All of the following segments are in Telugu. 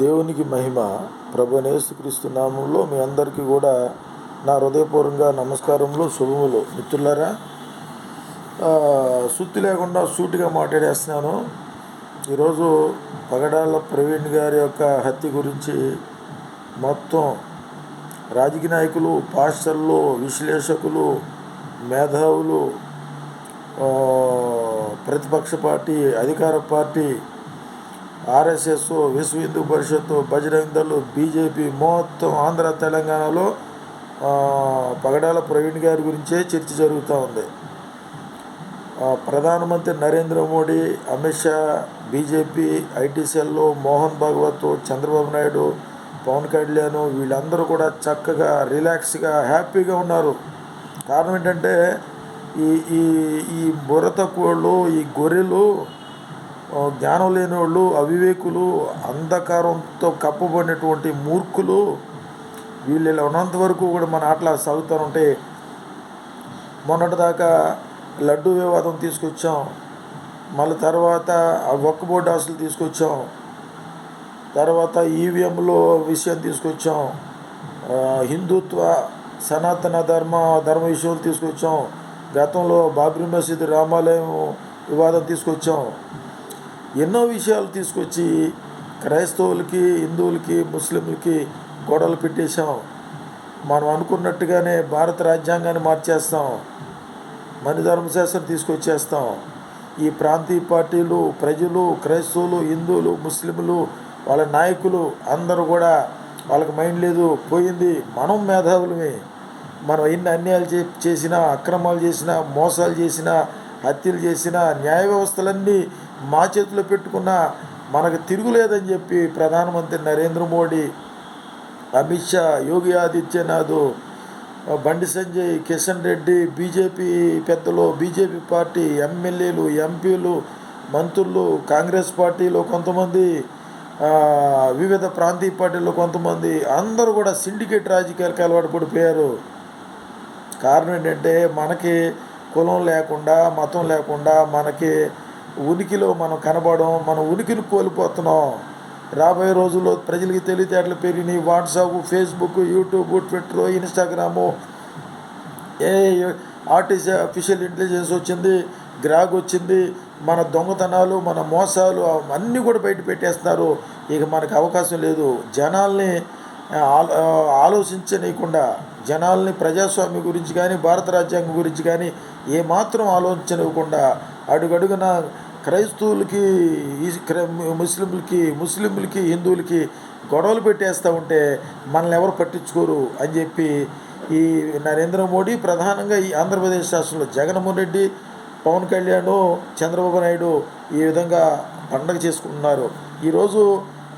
దేవునికి మహిమ ప్రభునేసుక్రీస్తు నామంలో మీ అందరికీ కూడా నా హృదయపూర్వంగా నమస్కారములు శుభములు. మిత్రులారా సుత్తి లేకుండా సూటిగా మాట్లాడేస్తున్నాను. ఈరోజు పగడాల ప్రవీణ్ గారి యొక్క హత్య గురించి మొత్తం రాజకీయ నాయకులు పాస్టర్లు విశ్లేషకులు మేధావులు ప్రతిపక్ష పార్టీ అధికార పార్టీ ఆర్ఎస్ఎస్ విశ్వ హిందూ పరిషత్తు బజరంగ్ దళ్ బీజేపీ మొత్తం ఆంధ్ర తెలంగాణలో పగడాల ప్రవీణ్ గారి గురించే చర్చ జరుగుతూ ఉంది. ప్రధానమంత్రి నరేంద్ర మోడీ అమిత్ షా బీజేపీ ఐటీ సెల్లో మోహన్ భాగవత్ చంద్రబాబు నాయుడు పవన్ కళ్యాణ్ వీళ్ళందరూ కూడా చక్కగా రిలాక్స్గా హ్యాపీగా ఉన్నారు. కారణం ఏంటంటే ఈ ఈ ఈ బుర్ర తక్కువళ్ళు ఈ గొర్రెలు జ్ఞానం లేని వాళ్ళు అవివేకులు అంధకారంతో కప్పబడినటువంటి మూర్ఖులు వీళ్ళు ఇలా ఉన్నంత వరకు కూడా మన ఆటలు సాగుతూ ఉంటే మొన్నటిదాకా లడ్డు వివాదం తీసుకొచ్చాం మళ్ళీ తర్వాత ఒక్క బోర్డు ఆశలు తీసుకొచ్చాం తర్వాత ఈవీఎంలో విషయం తీసుకొచ్చాం హిందుత్వ సనాతన ధర్మ ధర్మ విషయాలు తీసుకొచ్చాం గతంలో బాబ్రీ మసీద్ రామాలయం వివాదం తీసుకొచ్చాం ఎన్నో విషయాలు తీసుకొచ్చి క్రైస్తవులకి హిందువులకి ముస్లింలకి గొడవలు పెట్టేశాం. మనం అనుకున్నట్టుగానే భారత రాజ్యాంగాన్ని మార్చేస్తాం. మన ధర్మశాస్త్రం తీసుకొచ్చేస్తాం. ఈ ప్రాంతీయ పార్టీలు ప్రజలు క్రైస్తవులు హిందువులు ముస్లింలు వాళ్ళ నాయకులు అందరూ కూడా వాళ్ళకి మైండ్ లేదు పోయింది మనం మేధావులమే. మనం ఎన్ని అన్యాయాలు చే చేసినా అక్రమాలు చేసినా మోసాలు చేసినా హత్యలు చేసినా న్యాయ వ్యవస్థలన్నీ మా చేతిలో పెట్టుకున్న మనకు తిరుగులేదని చెప్పి ప్రధానమంత్రి నరేంద్ర మోడీ అమిత్ షా యోగి ఆదిత్యనాథ్ బండి సంజయ్ కిషన్ రెడ్డి బీజేపీ పెద్దలు బీజేపీ పార్టీ ఎమ్మెల్యేలు ఎంపీలు మంత్రులు కాంగ్రెస్ పార్టీలో కొంతమంది వివిధ ప్రాంతీయ పార్టీలో కొంతమంది అందరూ కూడా సిండికేట్ రాజకీయాలకు అలవాటు పడిపోయారు. కారణం ఏంటంటే మనకి కులం లేకుండా మతం లేకుండా మనకి ఉనికిలో మనం కనబడం మన ఉనికిని కోల్పోతున్నాం. రాబోయే రోజుల్లో ప్రజలకి తెలివితేటలు పెరిగినాయి. WhatsApp Facebook YouTube Twitter Instagram ఏ ఆర్టిఫిషియల్ అఫీషియల్ ఇంటెలిజెన్స్ వచ్చింది గ్రాగ్ వచ్చింది మన దొంగతనాలు మన మోసాలు అన్నీ కూడా బయట పెట్టేస్తున్నారు. ఇక మనకు అవకాశం లేదు. జనాల్ని ఆలోచించనీయకుండా జనాల్ని ప్రజాస్వామ్యం గురించి కానీ భారత రాజ్యాంగం గురించి కానీ ఏమాత్రం ఆలోచించనివ్వకుండా అడుగడుగున క్రైస్తవులకి ముస్లింలకి ముస్లింలకి హిందువులకి గొడవలు పెట్టేస్తూ ఉంటే మనల్ని ఎవరు పట్టించుకోరు అని చెప్పి ఈ నరేంద్ర మోడీ ప్రధానంగా ఈ ఆంధ్రప్రదేశ్ రాష్ట్రంలో జగన్మోహన్ రెడ్డి పవన్ కళ్యాణ్ చంద్రబాబు నాయుడు ఈ విధంగా పండగ చేసుకుంటున్నారు. ఈరోజు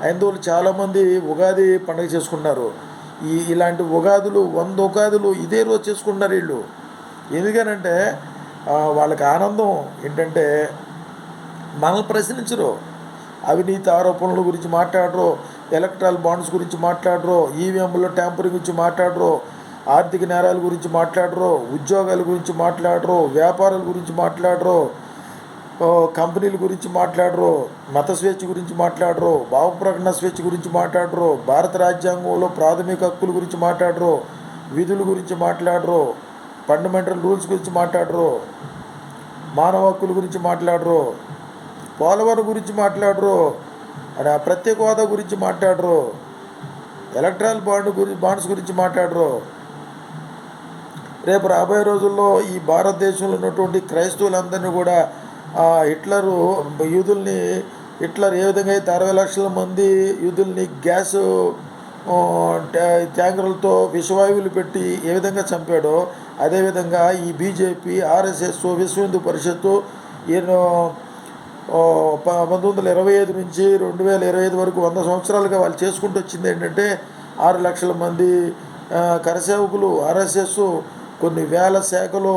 హైందవులు చాలామంది ఉగాది పండగ చేసుకున్నారు ఈ ఇలాంటి ఉగాదులు వంద ఉగాదులు ఇదే రోజు చేసుకుంటున్నారు వీళ్ళు. ఎందుకనంటే వాళ్ళకి ఆనందం ఏంటంటే మనల్ని ప్రశ్నించరు అవినీతి ఆరోపణల గురించి మాట్లాడరు ఎలక్ట్రల్ బాండ్స్ గురించి మాట్లాడరు ఈవీఎంలో ట్యాంపరింగ్ గురించి మాట్లాడరు ఆర్థిక నేరాల గురించి మాట్లాడరు ఉద్యోగాల గురించి మాట్లాడరు వ్యాపారాల గురించి మాట్లాడరు కంపెనీల గురించి మాట్లాడరు మత స్వేచ్ఛ గురించి మాట్లాడరు భావప్రకటన స్వేచ్ఛ గురించి మాట్లాడరు భారత రాజ్యాంగంలో ప్రాథమిక హక్కుల గురించి మాట్లాడరు విధుల గురించి మాట్లాడరు ఫండమెంటల్ రూల్స్ గురించి మాట్లాడరు. మానవ హక్కుల గురించి మాట్లాడరు. పోలవరం గురించి మాట్లాడరు. ఆ ప్రత్యేక హోదా గురించి మాట్లాడరు. ఎలక్ట్రాల్ బాండ్ గురించి బాండ్స్ గురించి మాట్లాడరు. రేపు రాబోయే రోజుల్లో ఈ భారతదేశంలో ఉన్నటువంటి క్రైస్తవులందరినీ కూడా ఆ, హిట్లరు యూదుల్ని హిట్లర్ ఏ విధంగా అయితే అరవై లక్షల మంది యూదుల్ని గ్యాస్ ట్యాంకర్లతో విషవాయువులు పెట్టి ఏ విధంగా చంపాడో అదేవిధంగా ఈ బీజేపీ ఆర్ఎస్ఎస్ విశ్వ హిందూ పరిషత్తు ఈయన ప- పంతొమ్మిది వందల ఇరవై ఐదు నుంచి రెండు వేల ఇరవై ఐదు వరకు వంద సంవత్సరాలుగా వాళ్ళు చేసుకుంటూ వచ్చింది ఏంటంటే ఆరు లక్షల మంది కరసేవకులు ఆర్ఎస్ఎస్ కొన్ని వేల శాఖలు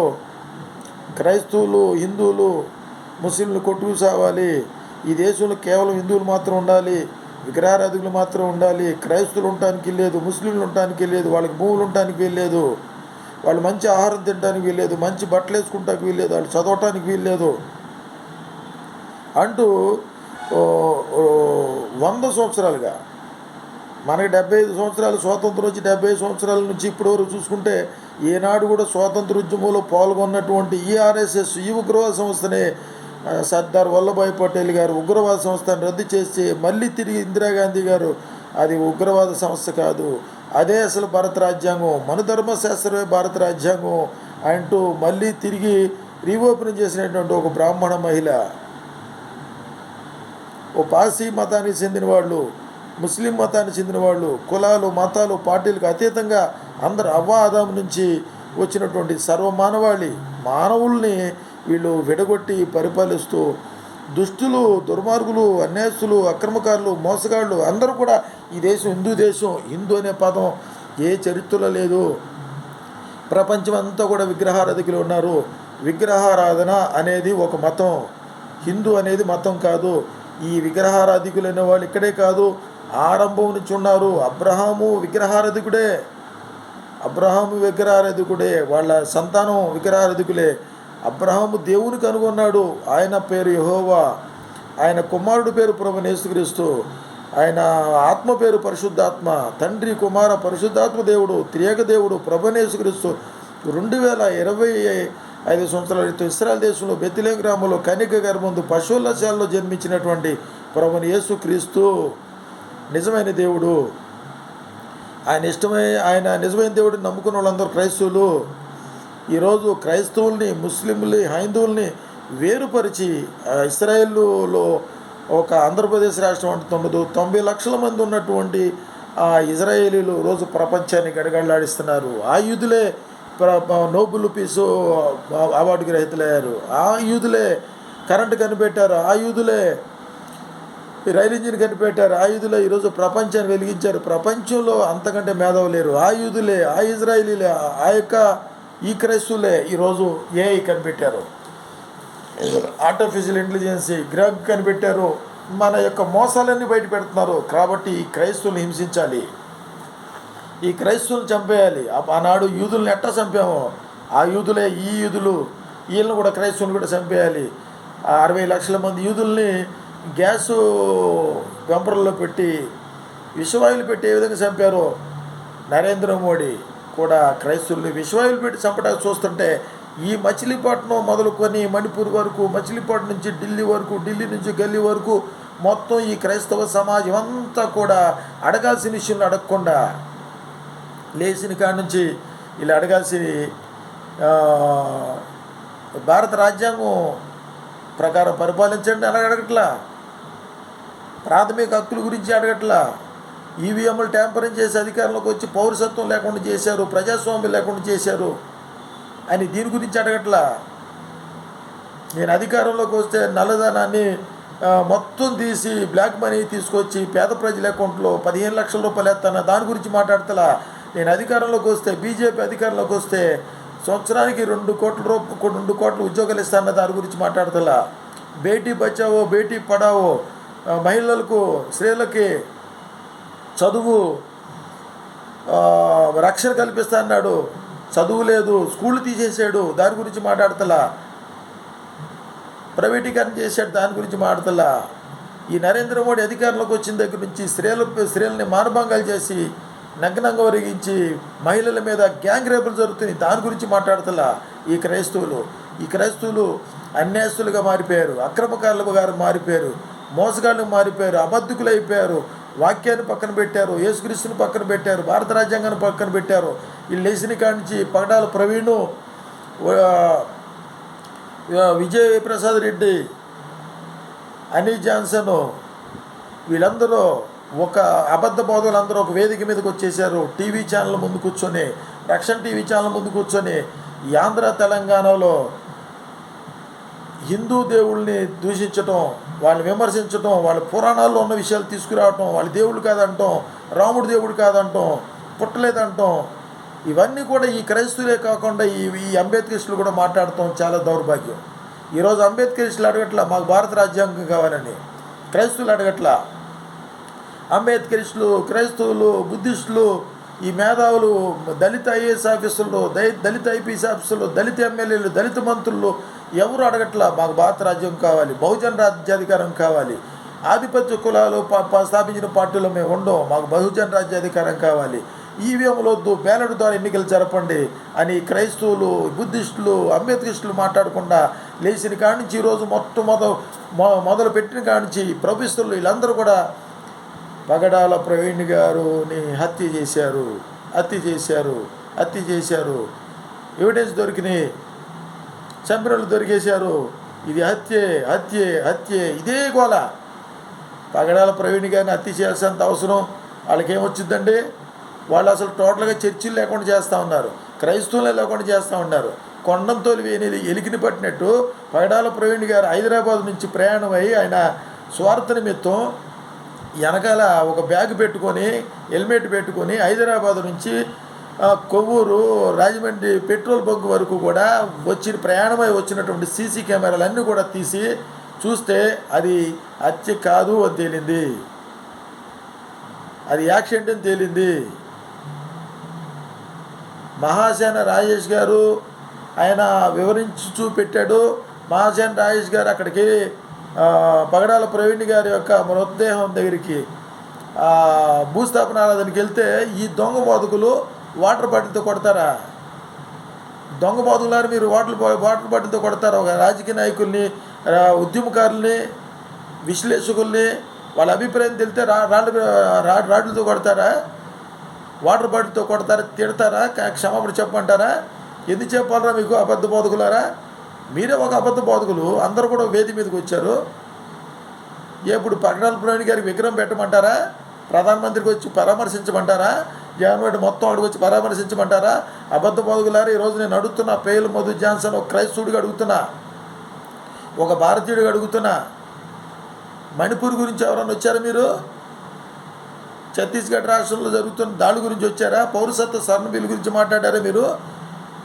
క్రైస్తవులు హిందువులు ముస్లింలు కొట్టుకు సావాలి. ఈ దేశంలో కేవలం హిందువులు మాత్రం ఉండాలి విగ్రహారాధికులు మాత్రం ఉండాలి క్రైస్తవులు ఉండటానికి లేదు ముస్లింలు ఉండటానికి లేదు వాళ్ళకి భూములు ఉండటానికి లేదు వాళ్ళు మంచి ఆహారం తినడానికి వీల్లేదు మంచి బట్టలు వేసుకుంటానికి వీల్లేదు వాళ్ళు చదవటానికి వీల్లేదు అంటూ వంద సంవత్సరాలుగా. మనకి డెబ్బై ఐదు సంవత్సరాలు స్వాతంత్రం వచ్చి డెబ్బై ఐదు సంవత్సరాల నుంచి ఇప్పటి వరకు చూసుకుంటే ఈనాడు కూడా స్వాతంత్ర ఉద్యమంలో పాల్గొన్నటువంటి ఈఆర్ఎస్ఎస్ ఈ ఉగ్రవాద సంస్థనే సర్దార్ వల్లభాయ్ పటేల్ గారు ఉగ్రవాద సంస్థను రద్దు చేసి మళ్ళీ తిరిగి ఇందిరాగాంధీ గారు అది ఉగ్రవాద సంస్థ కాదు. అదే అసలు భారత రాజ్యాంగం. మన ధర్మశాస్త్రమే భారత రాజ్యాంగం అంటూ మళ్ళీ తిరిగి రీఓపెన్ చేసినటువంటి ఒక బ్రాహ్మణ మహిళ. ఓ పార్సీ మతానికి చెందిన వాళ్ళు ముస్లిం మతానికి చెందిన వాళ్ళు కులాలు మతాలు పార్టీలకు అతీతంగా అందరు అవ్వాదం నుంచి వచ్చినటువంటి సర్వమానవాళి మానవుల్ని వీళ్ళు విడగొట్టి పరిపాలిస్తూ దుష్టులు దుర్మార్గులు అన్యాస్తులు అక్రమకారులు మోసగాళ్ళు అందరూ కూడా ఈ దేశం హిందూ దేశం. హిందూ అనే పదం ఏ చరిత్రలో లేదు. ప్రపంచం అంతా కూడా విగ్రహారాధికులు ఉన్నారు. విగ్రహారాధన అనేది ఒక మతం. హిందూ అనేది మతం కాదు. ఈ విగ్రహారాధికులు అనే వాళ్ళు ఇక్కడే కాదు. ఆరంభం నుంచి ఉన్నారు. అబ్రహాము విగ్రహారధికుడే. అబ్రహాము విగ్రహారధికుడే. వాళ్ళ సంతానం విగ్రహారాధికులే. అబ్రహాము దేవుని కనుగొన్నాడు ఆయన పేరు యహోవా. ఆయన కుమారుడు పేరు ప్రభు నేసుక్రీస్తు ఆయన ఆత్మ పేరు పరిశుద్ధాత్మ. తండ్రి కుమార పరిశుద్ధాత్మ దేవుడు త్రియక దేవుడు ప్రభనేసుక్రీస్తు రెండు వేల ఇరవై ఐదు సంవత్సరాల క్రితం ఇస్రాయల్ దేశంలో బెత్తిలే గ్రామంలో కనిక గర్భందు పశువుల శాలలో జన్మించినటువంటి ప్రభుని యేసుక్రీస్తు. నిజమైన దేవుడు. ఆయన ఇష్టమై ఆయన నిజమైన దేవుడిని నమ్ముకున్న వాళ్ళందరూ క్రైస్తవులు. ఈరోజు క్రైస్తవుల్ని ముస్లింలని హైందువుల్ని వేరుపరిచి ఇస్రాయేల్లో ఒక ఆంధ్రప్రదేశ్ రాష్ట్రం అంటున్నదు తొంభై లక్షల మంది ఉన్నటువంటి ఆ ఇజ్రాయేలీలు రోజు ప్రపంచాన్ని గడగడలాడిస్తున్నారు. ఆ యూదులే ప్ర- నోబుల్ పీసు అవార్డు గ్రహీతలయ్యారు. ఆ యూదులే కరెంటు కనిపెట్టారు. ఆ యూదులే ఈ రైలు ఇంజిన్ కనిపెట్టారు. ఆయుధులే ఈరోజు ప్రపంచాన్ని వెలిగించారు. ప్రపంచంలో అంతకంటే మేధావు లేరు. ఆయుధులే ఆ ఇజ్రాయిలీలే ఆ యొక్క ఈ క్రైస్తువులే ఈరోజు ఏఐ కనిపెట్టారు. ఆర్టిఫిషియల్ ఇంటెలిజెన్సీ గ్రగ్ కనిపెట్టారు. మన యొక్క మోసాలన్నీ బయట పెడుతున్నారు. కాబట్టి ఈ క్రైస్తువుని హింసించాలి. ఈ క్రైస్తవులను చంపేయాలి. ఆనాడు యూదుల్ని ఎట్టా చంపామో? ఆ యూదులే ఈ యూదులు వీళ్ళని కూడా క్రైస్తవుని కూడా చంపేయాలి. ఆ అరవై లక్షల మంది యూదుల్ని గ్యాసు వెంపర్లో పెట్టి విషవాయువులు పెట్టి ఏ విధంగా చంపారో నరేంద్ర మోడీ. కూడా క్రైస్తవుల్ని విషవాయువులు పెట్టి చంపడానికి చూస్తుంటే ఈ మచిలీపట్నం మొదలుకొని మణిపూర్ వరకు మచిలీపట్నం నుంచి ఢిల్లీ వరకు ఢిల్లీ నుంచి గల్లీ వరకు మొత్తం ఈ క్రైస్తవ సమాజం అంతా కూడా అడగాల్సిన విషయంలో అడగకుండా లేచిన కాడ నుంచి వీళ్ళు అడగాల్సిన భారత రాజ్యాంగం ప్రకారం పరిపాలించండి అని అడగట్లా? ప్రాథమిక హక్కుల గురించి అడగట్లా? ఈవీఎంలు ట్యాంపరింగ్ చేసి అధికారంలోకి వచ్చి పౌరసత్వం లేకుండా చేశారు ప్రజాస్వామ్యం లేకుండా చేశారు అని దీని గురించి అడగట్లా? నేను అధికారంలోకి వస్తే నల్లధనాన్ని మొత్తం తీసి బ్లాక్ మనీ తీసుకొచ్చి పేద ప్రజల అకౌంట్లో పదిహేను లక్షల రూపాయలు వేస్తాను దాని గురించి మాట్లాడతలా? నేను అధికారంలోకి వస్తే బీజేపీ అధికారంలోకి వస్తే సంవత్సరానికి రెండు కోట్ల రూపాయలు రెండు కోట్ల ఉద్యోగాలు ఇస్తాను దాని గురించి మాట్లాడతలా? బేటీ బచావో బేటీ పడావో మహిళలకు స్త్రీలకి చదువు రక్షణ కల్పిస్తా అన్నాడు. చదువు లేదు స్కూళ్ళు తీసేసాడు దాని గురించి మాట్లాడతలా? ప్రైవేటీకరణ చేశాడు దాని గురించి మాట్లాడతలా? ఈ నరేంద్ర మోడీ అధికారంలోకి వచ్చిన దగ్గర నుంచి స్త్రీల స్త్రీలని మానభంగాలు చేసి నగ్నంగా ఒరిగించి మహిళల మీద గ్యాంగ్ రేపులు జరుగుతుంది దాని గురించి మాట్లాడతలా? ఈ క్రైస్తవులు ఈ క్రైస్తవులు అన్యాస్తులుగా మారిపోయారు అక్రమకారులుగా మారిపోయారు మోసగాళ్ళు మారిపోయారు అబద్ధికులు అయిపోయారు వాక్యాన్ని పక్కన పెట్టారు యేసుక్రీస్తుని పక్కన పెట్టారు భారత రాజ్యాంగాన్ని పక్కన పెట్టారు. వీళ్ళు లేచిన కాడి నుంచి పగడాల ప్రవీణు విజయ ప్రసాద్ రెడ్డి అనీ జాన్సన్ వీళ్ళందరూ ఒక అబద్ధ బోధలు అందరూ ఒక వేదిక మీదకి వచ్చేసారు టీవీ ఛానల్ ముందు కూర్చొని రక్షణ టీవీ ఛానల్ ముందు కూర్చొని ఈ ఆంధ్ర తెలంగాణలో హిందూ దేవుల్ని దూషించటం వాళ్ళని విమర్శించటం వాళ్ళ పురాణాల్లో ఉన్న విషయాలు తీసుకురావటం వాళ్ళ దేవుడు కాదంటాం రాముడు దేవుడు కాదంటాం పుట్టలేదంటాం. ఇవన్నీ కూడా ఈ క్రైస్తువులే కాకుండా ఈ ఈ అంబేద్కరిస్టులు కూడా మాట్లాడటం చాలా దౌర్భాగ్యం. ఈరోజు అంబేద్కరిస్టులు అడగట్ల మాకు భారత రాజ్యాంగం కావాలని. క్రైస్తువులు అడగట్ల. అంబేద్కరిస్టులు క్రైస్తవులు బుద్ధిస్టులు ఈ మేధావులు దళిత ఐఏఎస్ ఆఫీసులు దళిత ఐపీఎస్ ఆఫీసులు దళిత ఎమ్మెల్యేలు దళిత మంత్రులు ఎవరు అడగట్లా? మాకు భారత రాజ్యం కావాలి బహుజన రాజ్యాధికారం కావాలి. ఆధిపత్య కులాలు ప- స్థాపించిన పార్టీలో మేము ఉండం మాకు బహుజన రాజ్యాధికారం కావాలి. ఈవీఎంలు వద్దు బ్యాలెట్ ద్వారా ఎన్నికలు జరపండి అని క్రైస్తవులు బుద్ధిస్టులు అంబేద్కరిస్టులు మాట్లాడకుండా లేచిన కాడి నుంచి ఈరోజు మొత్తం మొదలు మొ- మొదలు పెట్టిన కాడి నుంచి ప్రభుత్వులు వీళ్ళందరూ కూడా పగడాల ప్రవీణ్ గారుని హత్య చేశారు హత్య చేశారు హత్య చేశారు. ఎవిడెన్స్ దొరికినాయి. చంపినోళ్ళు దొరికేశారు. ఇది హత్యే హత్యే హత్యే. ఇదే గోల. పగడాల ప్రవీణ్ గారిని హత్య చేయాల్సినంత అవసరం వాళ్ళకేమొచ్చిందండి వాళ్ళు అసలు టోటల్గా చర్చిలు లేకుండా చేస్తూ ఉన్నారు. క్రైస్తవులే లేకుండా చేస్తూ ఉన్నారు. కొండంతో ఎలి ఎలికిని పట్టినట్టు పగడాల ప్రవీణ్ గారు హైదరాబాద్ నుంచి ప్రయాణం అయ్యి ఆయన స్వార్థ నిమిత్తం వెనకాల ఒక బ్యాగ్ పెట్టుకొని హెల్మెట్ పెట్టుకొని హైదరాబాద్ నుంచి కొవ్వూరు రాజమండ్రి పెట్రోల్ బంక్ వరకు కూడా వచ్చిన ప్రయాణమై వచ్చినటువంటి సీసీ కెమెరాలన్నీ కూడా తీసి చూస్తే అది హత్య కాదు అని తేలింది. అది యాక్సిడెంట్ అని తేలింది. మహాసేన రాజేష్ గారు ఆయన వివరించి చూపెట్టాడు మహాసేన రాజేష్ గారు అక్కడికి పగడాల ప్రవీణ్ గారి యొక్క మృతదేహం దగ్గరికి భూస్థాపన ఆరాధనకి వెళ్తే ఈ దొంగ బోధకులు వాటర్ బాటిల్తో కొడతారా? దొంగ బాధులారు మీరు వాటర్ వాటర్ బాటిల్తో కొడతారా? ఒక రాజకీయ నాయకుల్ని ఉద్యమకారుల్ని విశ్లేషకుల్ని వాళ్ళ అభిప్రాయం తెలితే రా రాళ్ళు రాడ్లతో కొడతారా? వాటర్ బాటిల్తో కొడతారా? తిడతారా? క్షమాపణ చెప్పమంటారా? ఎందుకు చెప్పాలరా మీకు అబద్ధ బోధకులారా? మీరే ఒక అబద్ధ బోధకులు అందరూ కూడా వేది మీదకి వచ్చారు. ఇప్పుడు పగడాల పురాణి గారికి విగ్రహం పెట్టమంటారా? ప్రధానమంత్రికి వచ్చి పరామర్శించమంటారా? జగన్మోహన్ మొత్తం అడుగు వచ్చి పరామర్శించమంటారా? అబద్ధ పొదుగులారా ఈరోజు నేను అడుగుతున్నా పేలు మధు జాన్సన్ ఒక క్రైస్తవుడిగా అడుగుతున్నా. ఒక భారతీయుడిగా అడుగుతున్నా. మణిపూర్ గురించి ఎవరన్నా వచ్చారా మీరు? ఛత్తీస్గఢ్ రాష్ట్రంలో జరుగుతున్న దాడి గురించి వచ్చారా? పౌరసత్వ స్వర్ణ బిల్లు గురించి మాట్లాడారా మీరు?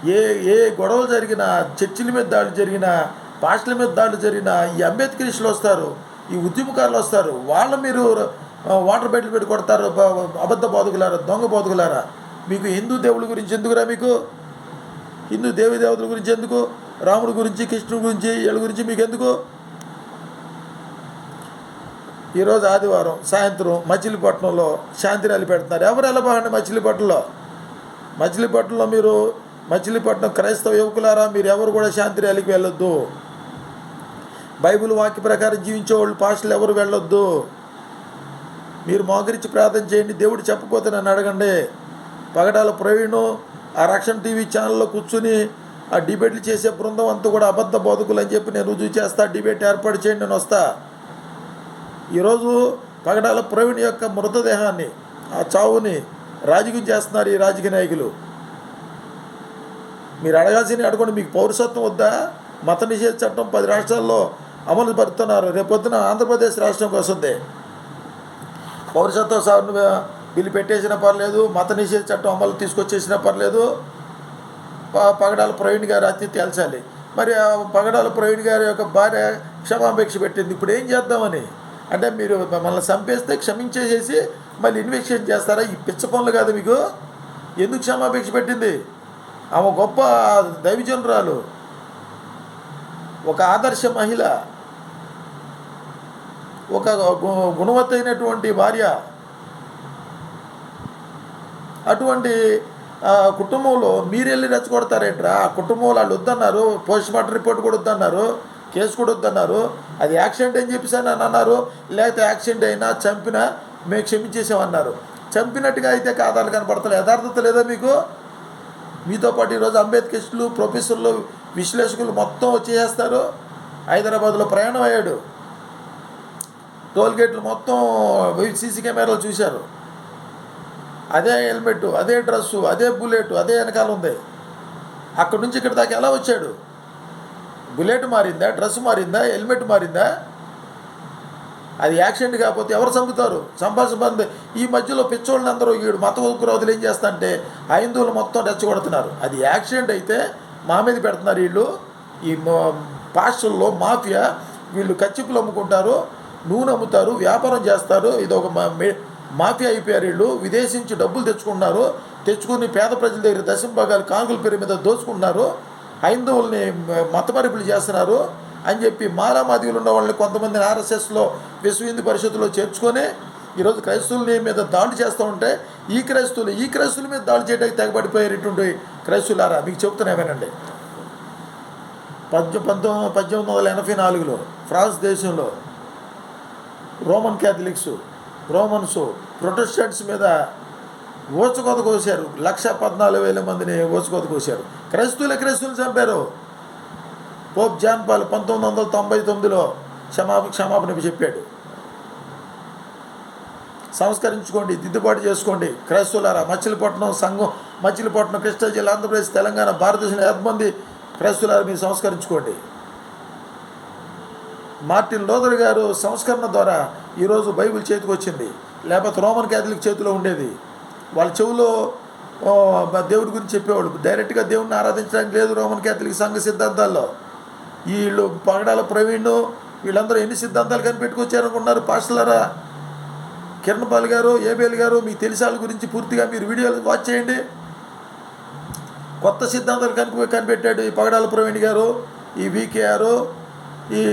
ఏ ఏ గొడవలు జరిగినా చర్చిల మీద దాడులు జరిగినా పాస్టల మీద దాడులు జరిగినా ఈ అంబేద్కరిస్టులు వస్తారు ఈ ఉద్యమకారులు వస్తారు వాళ్ళ మీరు వాటర్ బాటిల్ పెట్టి కొడతారు అబద్ధ బోధకులారా దొంగ బోధకులారా? మీకు హిందూ దేవుళ్ళ గురించి ఎందుకురా మీకు? హిందూ దేవి దేవతల గురించి ఎందుకు? రాముడి గురించి కృష్ణుడి గురించి వీళ్ళ గురించి మీకు ఎందుకు? ఈరోజు ఆదివారం సాయంత్రం మచిలీపట్నంలో శాంతి ర్యాలీ పెడుతున్నారు. ఎవరు వెళ్ళబాగండి మచిలీపట్నంలో? మచిలీపట్నంలో మీరు మచిలీపట్నం క్రైస్తవ యువకులారా మీరు ఎవరు కూడా శాంతి ర్యాలీకి వెళ్ళొద్దు. బైబిల్ వాక్య ప్రకారం జీవించే వాళ్ళు పాస్టర్లు ఎవరు వెళ్ళొద్దు. మీరు మోకరించి ప్రార్థన చేయండి. దేవుడు చెప్పకపోతే నన్ను అడగండి. పగడాల ప్రవీణు ఆ రక్షణ టీవీ ఛానల్లో కూర్చుని ఆ డిబేట్లు చేసే బృందం అంతా కూడా అబద్ధ బోధకులు అని చెప్పి నేను రుజువు చేస్తా. డిబేట్ ఏర్పాటు చేయండి నేను వస్తా. ఈరోజు పగడాల ప్రవీణ్ యొక్క మృతదేహాన్ని ఆ చావుని రాజకీయం చేస్తున్నారు ఈ రాజకీయ నాయకులు. మీరు అడగాల్సిన అడగండి మీకు పౌరసత్వం వద్దా? మత నిషేధ చట్టం పది రాష్ట్రాల్లో అమలు పడుతున్నారు. రేపొద్దున ఆంధ్రప్రదేశ్ రాష్ట్రంకి వస్తుంది. పౌరసత్వ సవరణ బిల్లు పెట్టేసినా పర్లేదు మత నిషేధ చట్టం అమలు తీసుకొచ్చేసినా పర్లేదు. ప- పగడాల ప్రవీణ్ గారు అతి తేల్చాలి. మరి ఆ పగడాల ప్రవీణ్ గారి యొక్క భార్య క్షమాపేక్ష పెట్టింది. ఇప్పుడు ఏం చేద్దామని? అంటే మీరు మమ్మల్ని చంపేస్తే క్షమించేసేసి మళ్ళీ ఇన్వెస్టిగేషన్ చేస్తారా? ఈ పిచ్చ పనులు కాదు మీకు. ఎందుకు క్షమాపేక్ష పెట్టింది? ఆమె గొప్ప దైవజనురాలు. ఒక ఆదర్శ మహిళ. ఒక గు- గుణవత్తైనటువంటి భార్య. అటువంటి కుటుంబంలో మీరు వెళ్ళి రెచ్చగొడతారేంట్రా? ఆ కుటుంబంలో వాళ్ళు వద్దన్నారు పోస్ట్ మార్టం రిపోర్ట్ కూడా వద్దన్నారు కేసు కూడా వద్దన్నారు అది యాక్సిడెంట్ అని చెప్పేసి అని అన్నారు లేకపోతే యాక్సిడెంట్ అయినా చంపినా మేము క్షమించేసామన్నారు చంపినట్టుగా అయితే కాదాలు కనపడతలే. యథార్థత లేదా మీకు? మీతో పాటు ఈరోజు అంబేద్కర్లు ప్రొఫెసర్లు విశ్లేషకులు మొత్తం వచ్చేసేస్తారు. హైదరాబాద్లో ప్రయాణం అయ్యాడు. టోల్ గేట్లు మొత్తం సీసీ కెమెరాలు చూశారు. అదే హెల్మెట్ అదే డ్రెస్సు అదే బుల్లెట్ అదే వెనకాల ఉంది. అక్కడి నుంచి ఇక్కడ దాకా ఎలా వచ్చాడు? బుల్లెట్ మారిందా డ్రెస్ మారిందా హెల్మెట్ మారిందా? అది యాక్సిడెంట్ కాకపోతే ఎవరు చంపుతారు? సంభాషణ బంద్ ఈ మధ్యలో పిచ్చోళ్ళని అందరూ వీడు మత ఉగ్రవాదులు ఏం చేస్తారంటే హైందువులు మొత్తం రెచ్చగొడుతున్నారు. అది యాక్సిడెంట్ అయితే మా మీద పెడుతున్నారు వీళ్ళు. ఈ పాస్టల్లో మాఫియా వీళ్ళు కచ్చిపులు అమ్ముకుంటారు. నూనె అమ్ముతారు వ్యాపారం చేస్తారు ఇది ఒక మాఫియా అయిపోయారు వీళ్ళు విదేశీ నుంచి డబ్బులు తెచ్చుకున్నారు తెచ్చుకుని పేద ప్రజల దగ్గర దశంభాగాలు కాంగుల పేరు మీద దోచుకున్నారు హైందవుల్ని మతపరిపులు చేస్తున్నారు అని చెప్పి మాలామాదిగులు ఉన్న వాళ్ళని కొంతమందిని ఆర్ఎస్ఎస్లో విశ్వ హిందూ పరిషత్తులో చేర్చుకొని ఈరోజు క్రైస్తవులని మీద దాడి చేస్తూ ఉంటే ఈ క్రైస్తవులు ఈ క్రైస్తవుల మీద దాడి చేయడానికి తెగబడిపోయేటటువంటి క్రైస్తవులారా? మీకు చెప్తున్నామేనండి పద్దె పంతొమ్మిది పద్దెనిమిది వందల ఎనభై నాలుగులో ఫ్రాన్స్ దేశంలో రోమన్ క్యాథలిక్స్ రోమన్స్ ప్రొటెస్టెంట్స్ మీద ఓచుకోత కోసారు లక్ష పద్నాలుగు వేల మందిని ఓచుకోత కోసారు క్రైస్తువులే క్రైస్తువులు చంపారు. పోప్ జాన్ పాల్ పంతొమ్మిది వందల తొంభై తొమ్మిదిలో క్షమాప క్షమాపణ చెప్పాడు. సంస్కరించుకోండి దిద్దుబాటు చేసుకోండి. క్రైస్తవులారా మచిలీపట్నం సంఘం మచిలీపట్నం కృష్ణా జిల్లా ఆంధ్రప్రదేశ్ తెలంగాణ భారతదేశంలో ఎంత మంది మీరు సంస్కరించుకోండి? మార్టిన్ లోదర్ గారు సంస్కరణ ద్వారా ఈరోజు బైబిల్ చేతికి వచ్చింది. లేకపోతే రోమన్ క్యాథలిక్ చేతిలో ఉండేది. వాళ్ళ చెవులో దేవుడి గురించి చెప్పేవాళ్ళు. డైరెక్ట్గా దేవుడిని ఆరాధించడానికి లేదు రోమన్ క్యాథలిక్ సంఘ సిద్ధాంతాల్లో. వీళ్ళు పగడాల ప్రవీణ్ వీళ్ళందరూ ఎన్ని సిద్ధాంతాలు కనిపెట్టుకొచ్చారనుకున్నారు? పాస్టలరా కిరణ్పాల్ గారు ఏబేల్ గారు మీకు తెలిసి వాళ్ళ గురించి పూర్తిగా మీరు వీడియోలు వాచ్ చేయండి. కొత్త సిద్ధాంతాలు కనుక కనిపెట్టాడు ఈ పగడాల ప్రవీణ్ గారు ఈ వికేఆర్ ఈ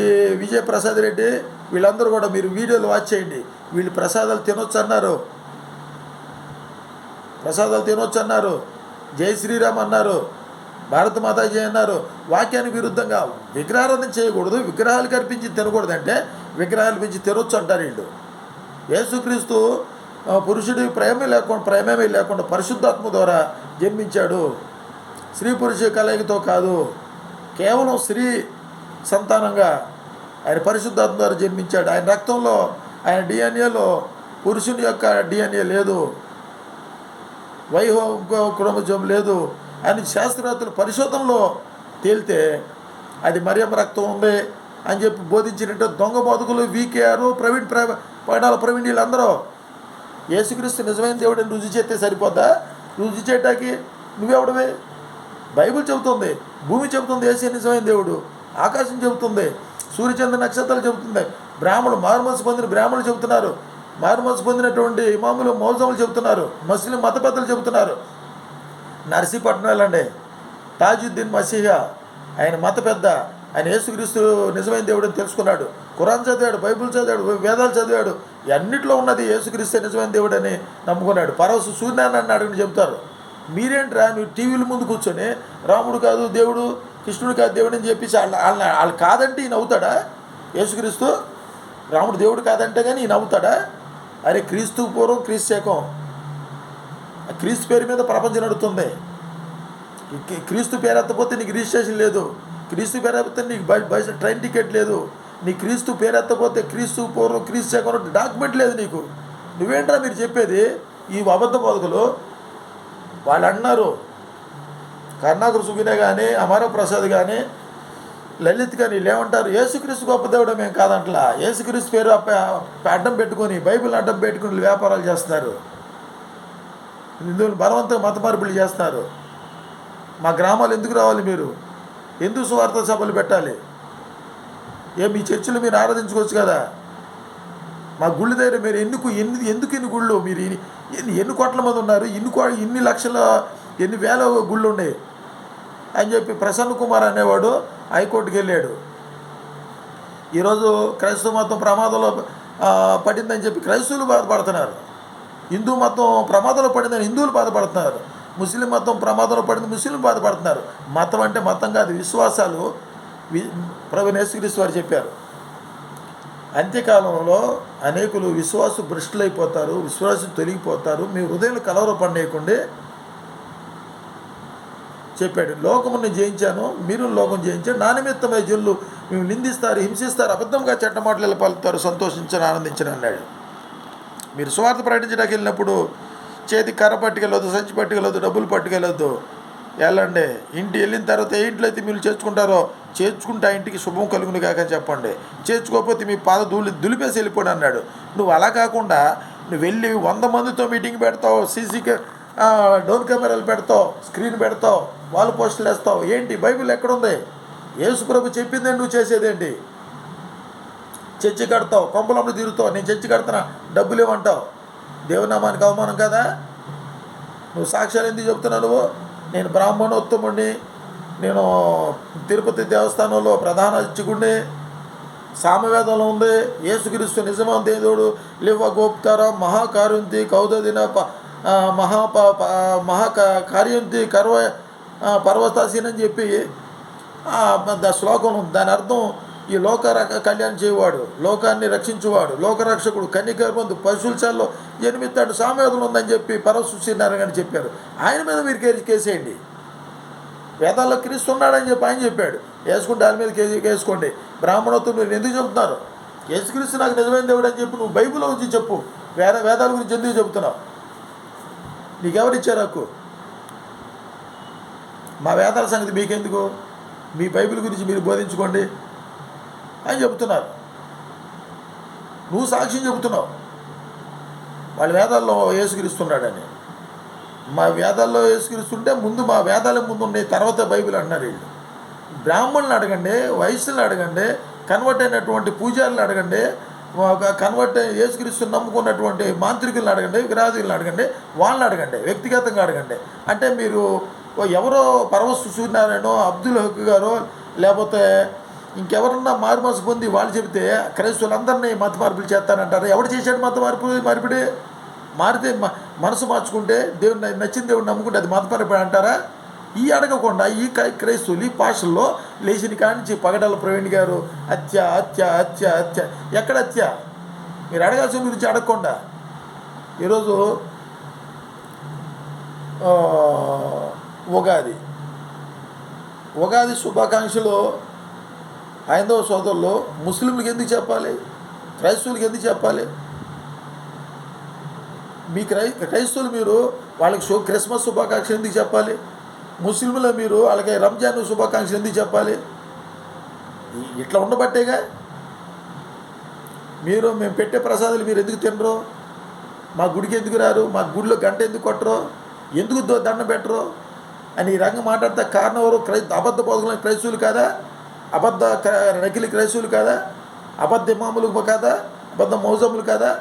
విజయ ప్రసాద్ రెడ్డి వీళ్ళందరూ కూడా మీరు వీడియోలు వాచ్ చేయండి. వీళ్ళు ప్రసాదాలు తినొచ్చు అన్నారు ప్రసాదాలు తినొచ్చు అన్నారు జై శ్రీరామ్ అన్నారు. భారత మాతాజీ అన్నారు. వాక్యానికి విరుద్ధంగా విగ్రహారాధన చేయకూడదు. విగ్రహాలు కనిపించి తినకూడదు అంటే విగ్రహాలు పెంచి తినొచ్చు అంటారు వీళ్ళు. యేసుక్రీస్తు పురుషుడి ప్రేమే లేకుండా ప్రేమేమీ లేకుండా పరిశుద్ధాత్మ ద్వారా జన్మించాడు. స్త్రీ పురుష కలయికతో కాదు కేవలం స్త్రీ సంతానంగా ఆయన పరిశుద్ధాత్మ ద్వారా జన్మించాడు. ఆయన రక్తంలో ఆయన డిఎన్ఏలో పురుషుని యొక్క డిఎన్ఏ లేదు. వైహో క్రోమజోమ్ లేదు అని శాస్త్రవేత్తలు పరిశోధనలో తేలితే అది మరియమ్మ రక్తం ఉంది అని చెప్పి బోధించినట్టు దొంగ బోధకులు వీకేఆర్ ప్రవీణ్ ప్ర పగడాల ప్రవీణ్ వీళ్ళందరూ యేసుక్రీస్తు నిజమైన దేవుడు అని రుజువు చేస్తే సరిపోద్దా? రుజువు చేయటానికి నువ్వెవడమే బైబిల్ చెబుతుంది భూమి చెబుతుంది ఏసీ నిజమైన దేవుడు. ఆకాశం చెబుతుంది సూర్యచంద్ర నక్షత్రాలు చెబుతుంది బ్రాహ్మణులు మారుమనసు పొందిన బ్రాహ్మణులు చెబుతున్నారు. మారుమనసు పొందినటువంటి ఇమాములు మౌజములు చెబుతున్నారు. ముస్లిం మత పెద్దలు చెబుతున్నారు. నర్సీపట్నం వెళ్ళండి. తాజుద్దీన్ మసీహా ఆయన మత పెద్ద. ఆయన యేసుక్రీస్తు నిజమైన దేవుడు అని తెలుసుకున్నాడు. ఖురాన్ చదివాడు బైబిల్ చదివాడు వేదాలు చదివాడు. అన్నిట్లో ఉన్నది యేసుక్రీస్తు నిజమైన దేవుడు అని నమ్ముకున్నాడు. పరవశు సూర్యనారాయణ అడుగుని చెబుతారు. మీరేంట్రా? నువ్వు టీవీల ముందు కూర్చొని రాముడు కాదు దేవుడు కృష్ణుడు కాదు దేవుడు అని చెప్పేసి వాళ్ళ వాళ్ళ వాళ్ళు కాదంటే ఈయన అవుతాడా? యేసుక్రీస్తు రాముడు దేవుడు కాదంటే కానీ ఈయన అవుతాడా? అరే క్రీస్తు పూర్వం క్రీస్తుకం ఆ క్రీస్తు పేరు మీద ప్రపంచం నడుస్తుంది క్రీస్తు పేరు ఎత్తపోతే నీకు రిజిస్ట్రేషన్ లేదు. క్రీస్తు పేరు ఎత్తితే నీకు బస్ బస్ ట్రైన్ టికెట్ లేదు. నీ క్రీస్తు పేరు ఎత్తపోతే క్రీస్తు పూర్వం క్రీస్తు శకం డాక్యుమెంట్ లేదు నీకు. నువ్వేంట్రా మీరు చెప్పేది? ఈ అబద్ధ బోధకులు వాళ్ళు అన్నారు కరుణాకర్ సుగినే కానీ అమర ప్రసాద్ కానీ లలిత్ కానీ వీళ్ళు ఏసుక్రీస్తు గొప్ప దేవుడు మేము కాదంటలా. ఏసుక్రీస్తు పేరు అడ్డం పెట్టుకొని బైబిల్ అడ్డం పెట్టుకుని వ్యాపారాలు చేస్తున్నారు. హిందువులు బలవంతంగా మత మార్పులు చేస్తున్నారు. మా గ్రామాలు ఎందుకు రావాలి మీరు? ఎందుకు సువార్త సభలు పెట్టాలి. ఏ మీ చర్చిలో మీరు ఆరాధించుకోవచ్చు కదా. మా గుళ్ళు దగ్గర మీరు ఎందుకు ఎన్ని ఎందుకు ఎన్ని గుళ్ళు? మీరు ఎన్ని ఎన్ని కోట్ల మంది ఉన్నారు? ఇన్ని కో ఇన్ని లక్షల ఎన్ని వేల గుళ్ళు ఉన్నాయి? అని చెప్పి ప్రసన్న కుమార్ అనేవాడు హైకోర్టుకి వెళ్ళాడు. ఈరోజు క్రైస్తవ మతం ప్రమాదంలో పడిందని చెప్పి క్రైస్తవులు బాధపడుతున్నారు. హిందూ మతం ప్రమాదంలో పడిందని హిందువులు బాధపడుతున్నారు. ముస్లిం మతం ప్రమాదంలో పడింది ముస్లింలు బాధపడుతున్నారు. మతం అంటే మతం కాదు విశ్వాసాలు. వి ప్రభు నేసుక్రీస్తు వారు చెప్పారు. అంత్యకాలంలో అనేకులు విశ్వాసు భ్రష్టులైపోతారు విశ్వాసం తొలగిపోతారు. మీ హృదయాలు కలవరపడేయకుండా చెప్పాడు లోకముని జయించాను మీరు లోకం జయించాను నా నిమిత్తమై జల్లు మేము నిందిస్తారు హింసిస్తారు అబద్ధంగా చట్టమాటలు పలుతారు సంతోషించను ఆనందించను అన్నాడు. మీరు స్వార్థ ప్రకటించడానికి వెళ్ళినప్పుడు చేతి కర్ర పట్టుకెళ్ళొద్దు సంచి పట్టుకెళ్ళొద్దు డబ్బులు పట్టుకెళ్ళొద్దు. వెళ్ళండి. ఇంటి వెళ్ళిన తర్వాత ఏ ఇంట్లో అయితే మీరు చేర్చుకుంటారో చేర్చుకుంటే ఆ ఇంటికి శుభం కలుగును కాక చెప్పండి. చేర్చుకోకపోతే మీ పాద దులి దులిపేసి వెళ్ళిపోడు అన్నాడు. నువ్వు అలా కాకుండా నువ్వు వెళ్ళి వంద మందితో మీటింగ్ పెడతావు సీసీ డోర్ కెమెరాలు పెడతావు స్క్రీన్ పెడతావు వాల్ పోస్టులు వేస్తావు. ఏంటి? బైబిల్ ఎక్కడుంది? యేసుప్రభు చెప్పిందే నువ్వు చేసేదేంటి చర్చి కడతావు కొంపలంలో తిరుగుతావు నేను చర్చి కడుతున్నా డబ్బులు ఇవ్వంటావు. దేవునామానికి అవమానం కదా? నువ్వు సాక్ష్యాలు ఎందుకు చెప్తున్నావు నువ్వు? నేను బ్రాహ్మణోత్తముడిని నేను తిరుపతి దేవస్థానంలో ప్రధాన అర్చకుడిని సామవేదంలో ఉంది. యేసుక్రీస్తు నిజమైన దేవుడు లివ గోప్తార మహాకారుంతి కౌదదిన మహా ప- మహా కార్యంతి కర్వ ఆ, పర్వతాసీన్ అని చెప్పి శ్లోకం ఉంది. దాని అర్థం ఈ లోక కళ్యాణం చేయవాడు లోకాన్ని రక్షించువాడు లోకరక్షకుడు కన్నికర్మందు పశువుల చాల్లో ఎనిమిది సామవేదం ఉందని చెప్పి పరశుశ్రీనారాయణ అని చెప్పారు. ఆయన మీద మీరు కేసు కేసేయండి వేదాల్లో క్రీస్తు ఉన్నాడని చెప్పి ఆయన చెప్పాడు. వేసుకుంటే ఆయన మీద కేసు వేసుకోండి. బ్రాహ్మణత్వం మీరు ఎందుకు చెబుతున్నారు? యేసుక్రీస్తు నాకు నిజమైన దేవుడు అని చెప్పి నువ్వు బైబిల్లో ఉంచి చెప్పు. వేద వేదాల గురించి ఎందుకు చెబుతున్నావు? నీకెవరు ఇచ్చారు హక్కు? మా వేదాల సంగతి మీకెందుకు? మీ బైబిల్ గురించి మీరు బోధించుకోండి అని చెబుతున్నారు. నువ్వు సాక్ష్యం చెబుతున్నావు. వాళ్ళ వేదాల్లో యేసుక్రీస్తున్నాడని. మా వేదాల్లో యేసుక్రీస్తుంటే ముందు మా వేదాల ముందు ఉండే తర్వాత బైబిల్ అంటున్నారు వీళ్ళు. బ్రాహ్మణులను అడగండి వయసులను అడగండి కన్వర్ట్ అయినటువంటి పూజారులను అడగండి కన్వర్ట్ యేసుక్రీస్తుని నమ్ముకున్నటువంటి మాంత్రికులను అడగండి విరాజులను అడగండి వాళ్ళని అడగండి వ్యక్తిగతంగా అడగండి. అంటే మీరు ఎవరో పరవస్తు సూర్యనారాయణో అబ్దుల్ హక్ గారో లేకపోతే ఇంకెవరన్నా మారుమనసు పొంది వాళ్ళు చెబితే క్రైస్తవులందరినీ మత మార్పులు చేస్తానంటారు? ఎవడు చేశాడు మత మార్పు మార్పిడి? మారితే మ- మనసు మార్చుకుంటే దేవుని నచ్చిన దేవుడు నమ్ముకుంటే అది మతపరపడి అంటారా? ఈ అడగకుండా ఈ క్రై- ఈ భాషల్లో లేచిన కానించి పగడాల ప్రవీణ్ గారు హత్య హత్య హత్య హత్య. ఎక్కడ హత్య? మీరు అడగాల్సిన గురించి అడగకుండా. ఈరోజు ఉగాది. ఉగాది శుభాకాంక్షలు హైందవ సోదరులు ముస్లింలకు ఎందుకు చెప్పాలి? క్రైస్తవులకు ఎందుకు చెప్పాలి? మీ క్రై క్రైస్తవులు మీరు వాళ్ళకి క్రిస్మస్ శుభాకాంక్షలు ఎందుకు చెప్పాలి? ముస్లింల మీరు వాళ్ళకి రంజాన్ శుభాకాంక్షలు ఎందుకు చెప్పాలి? ఇట్లా ఉండబట్టేగా? మీరు మేము పెట్టే ప్రసాదాలు మీరు ఎందుకు తినరు? మా గుడికి ఎందుకు రారు? మా గుడిలో గంట ఎందుకు కొట్టరు? ఎందుకు దండం పెట్టరు? అని ఈ రంగం మాట్లాడితే కారణం ఎవరు? క్రై అబద్ధ బోధకుల క్రైస్తువులు కాదా? అబద్ధ క్ర- నకిలీ కాదా? అబద్ధ ఇమాములు కాదా? అబద్ధ మౌజములు కాదా?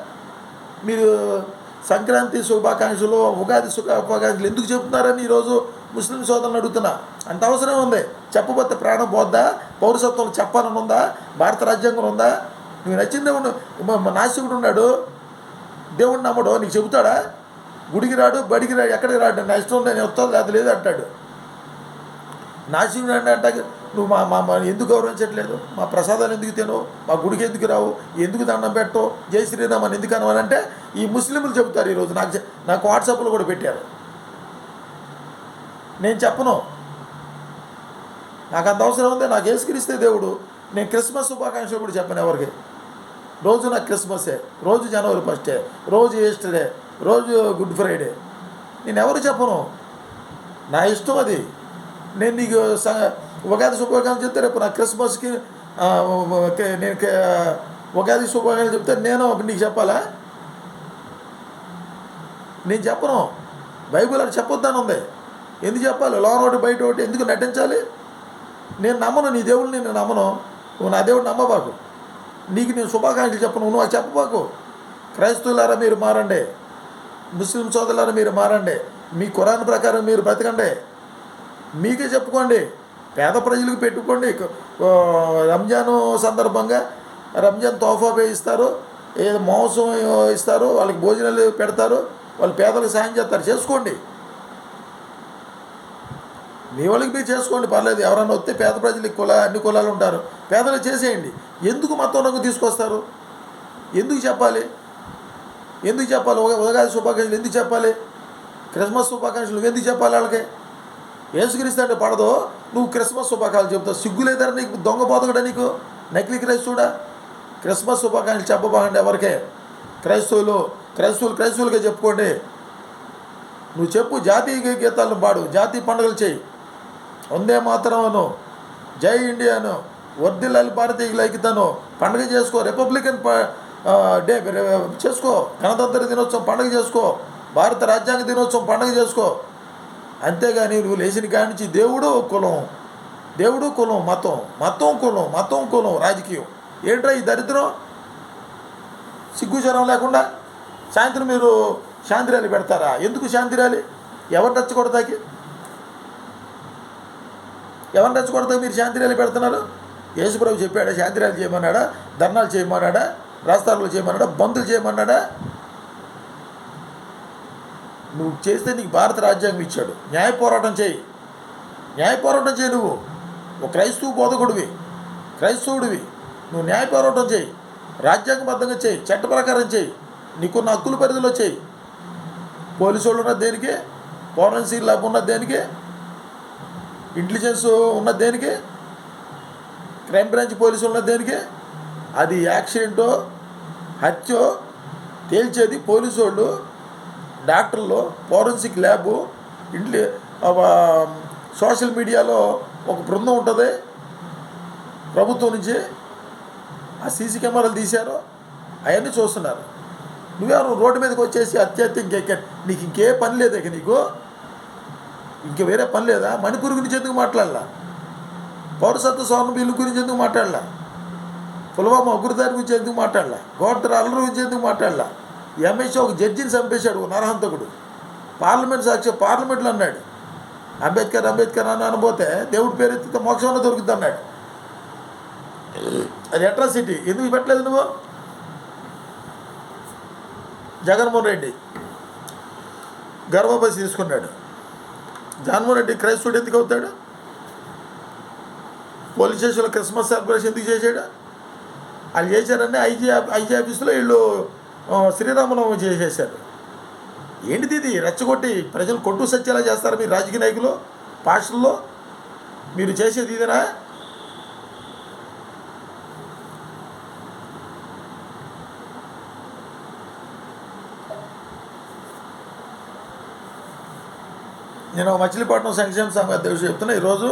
మీరు సంక్రాంతి శుభాకాంక్షలు ఉగాది శుభాకాంక్షలు ఎందుకు చెప్తున్నారని ఈరోజు ముస్లిం సోదరులను అడుగుతున్నా. అంత అవసరం ఉంది చెప్పబోతే ప్రాణం పోద్దా? పౌరసత్వం చెప్పాలని ఉందా భారత రాజ్యాంగం ఉందా? నువ్వు నచ్చిన దేవుడు ఉన్నాడు. దేవుడిని నమ్మడు. నీకు చెబుతాడా? గుడికి రాడు బడికి రాడు ఎక్కడికి రాడు? నా ఇష్టం నేను వస్తాను అది లేదు అంటాడు. నాశనం అంటే నువ్వు మా మా ఎందుకు గౌరవించట్లేదు? మా ప్రసాదాలు ఎందుకు తినవు? మా గుడికి ఎందుకు రావు? ఎందుకు దండం పెట్టవు? జై శ్రీరామ్ అని ఎందుకు అనవని అంటే ఈ ముస్లింలు చెబుతారు ఈరోజు. నాకు నాకు వాట్సాప్లో కూడా పెట్టారు. నేను చెప్పను. నాకు అంత అవసరం ఉంది. నాకు ఏసుక్రీస్తే దేవుడు. నేను క్రిస్మస్ శుభాకాంక్షలు కూడా చెప్పను ఎవరికి. రోజు నాకు క్రిస్మసే. రోజు జనవరి ఫస్టే. రోజు ఈస్టరే. రోజు గుడ్ ఫ్రైడే. నేను ఎవరు చెప్పను? నా ఇష్టం అది. నేను నీకు ఉగాది శుభాకాంక్షలు చెప్తే రేపు నా క్రిస్మస్కి నేను ఉగాది శుభాకాంక్షలు చెప్తే నేను నీకు చెప్పాలా? నేను చెప్పను. బైబిల్ అని చెప్పొద్దని ఉంది ఎందుకు చెప్పాలి? లోన ఒకటి బయట ఒకటి ఎందుకు నటించాలి? నేను నమ్మను నీ దేవుడిని నేను నమ్మను. నువ్వు నా దేవుడు నమ్మబాకు. నీకు నేను శుభాకాంక్షలు చెప్పను నువ్వు నాకు చెప్పబాకు. క్రైస్తవులారా మీరు మారండి. ముస్లిం సోదరులారా మీరు మారండి. మీ కురాన్ ప్రకారం మీరు బ్రతకండి. మీకే చెప్పుకోండి. పేద ప్రజలకు పెట్టుకోండి. రంజాన్ రంజాను సందర్భంగా రంజాన్ తోఫా పే ఇస్తారు ఏదో మాంసం ఇస్తారు. వాళ్ళకి భోజనాలు పెడతారు. వాళ్ళు పేదలకు సాయం చేస్తారు. చేసుకోండి. మీ వాళ్ళకి మీరు చేసుకోండి. పర్లేదు. ఎవరన్నా వస్తే పేద ప్రజలకి కుల అన్ని కులాలు ఉంటారు. పేదలు చేసేయండి. ఎందుకు మతం రంగు తీసుకొస్తారు? ఎందుకు చెప్పాలి? ఎందుకు చెప్పాలి? ఉగా- ఉగాది శుభాకాంక్షలు ఎందుకు చెప్పాలి? క్రిస్మస్ శుభాకాంక్షలు ఎందుకు చెప్పాలి వాళ్ళకి? ఏసుక్రీస్తు అంటే పడదు. నువ్వు క్రిస్మస్ శుభాకాంక్షలు చెబుతావు. సిగ్గు లేదని నీకు? దొంగ బోధకుడా నీకు? నకిలీ క్రైస్తువుడా? క్రిస్మస్ శుభాకాంక్షలు చెప్పబాకండి ఎవరికే? క్రైస్తవులు క్రైస్తవులు క్రైస్తవులుగా చెప్పుకోండి. నువ్వు చెప్పు జాతీయ గీతాలను పాడు జాతీయ పండుగలు చేయి. వందే మాత్రమను. జై ఇండియాను. వర్దిల్లాలి భారతీయ ఐక్యతను. పండుగ చేసుకో. రిపబ్లికన్ ప- డే చేసుకో. గణతంత్ర దినోత్సవం పండుగ చేసుకో. భారత రాజ్యాంగ దినోత్సవం పండుగ చేసుకో. అంతేగాని నువ్వు లేచిన కాడి నుంచి దేవుడు కులం దేవుడు కులం మతం మతం కులం మతం కులం రాజకీయం. ఏంట్రా ఈ దరిద్రం? సిగ్గు జ్వరం లేకుండా సాయంత్రం మీరు శాంతి ర్యాలీ పెడతారా? ఎందుకు శాంతి ర్యాలీ? ఎవరు రెచ్చగొడతాకి ఎవరు రెచ్చగొడతా మీరు శాంతి ర్యాలీ పెడుతున్నారు? యేసుప్రభు చెప్పాడా శాంతి ర్యాలీ చేయమన్నాడా? ధర్నాలు చేయమన్నాడా? రాస్తారులు చేయమన్నాడా? బంధులు చేయమన్నాడా? నువ్వు చేస్తే నీకు భారత రాజ్యాంగం ఇచ్చాడు. న్యాయ పోరాటం చేయి. న్యాయ పోరాటం చేయి నువ్వు. ఒక క్రైస్తవ బోధకుడివి. క్రైస్తవుడివి. నువ్వు న్యాయ పోరాటం చేయి. రాజ్యాంగబద్ధంగా చేయి. చట్ట ప్రకారం చేయి. నీకున్న హక్కుల పరిధిలో చేయి. పోలీసు వాళ్ళు ఉన్న దేనికి ఫోరెన్సీ ల్యాబ్ ఉన్న దేనికి? ఇంటెలిజెన్స్ ఉన్న దేనికి? క్రైమ్ బ్రాంచ్ పోలీసు ఉన్న దేనికి? అది యాక్సిడెంటో హత్యో తేల్చేది పోలీసు వాళ్ళు డాక్టర్లు ఫోరెన్సిక్ ల్యాబు ఇంట్లో సోషల్ మీడియాలో ఒక బృందం ఉంటుంది. ప్రభుత్వం నుంచి ఆ సీసీ కెమెరాలు తీశారు. అవన్నీ చూస్తున్నారు. నువ్వేమో రోడ్డు మీదకి వచ్చేసి అత్యత్య ఇంకెక్క నీకు ఇంకే పని లేదు ఇక నీకు. ఇంక వేరే పని లేదా? మణిపూర్ గురించి ఎందుకు మాట్లాడలా? పౌరసత్వ సవరణ బిల్లు గురించి ఎందుకు మాట్లాడలా? పుల్వామా ఉగ్రదారి గురించి ఎందుకు మాట్లాడలా? గోడ్ర అల్లరి గురించి ఎందుకు మాట్లాడలా? ఎంఎస్సీ ఒక జడ్జిని చంపేశాడు నరహంతకుడు. పార్లమెంట్ సాక్షి పార్లమెంట్లో అన్నాడు. అంబేద్కర్ అంబేద్కర్ అని అనబోతే దేవుడి పేరు ఎత్తితే మోక్షంలో దొరుకుతుంది అన్నాడు. అది అట్రాసిటీ. ఎందుకు పెట్టలేదు నువ్వు? జగన్మోహన్ రెడ్డి గర్భబసి తీసుకున్నాడు. జగన్మోహన్ రెడ్డి క్రైస్తవుడు ఎందుకు అవుతాడు? పోలీస్ స్టేషన్లో క్రిస్మస్ సెలబ్రేషన్ ఎందుకు చేశాడు? వాళ్ళు చేశారని ఐజీ ఐజీ ఆఫీసులో వీళ్ళు శ్రీరామనవమి చేసేసారు ఏంటిది ఇది? రెచ్చగొట్టి ప్రజలు కొట్టు సత్యాలా చేస్తారు మీరు రాజకీయ నాయకులు పాస్టర్లో? మీరు చేసేది ఇదేనా? నేను మచిలీపట్నం సంక్షేమ సంఘ అధ్యక్షుడు చెప్తున్నా ఈరోజు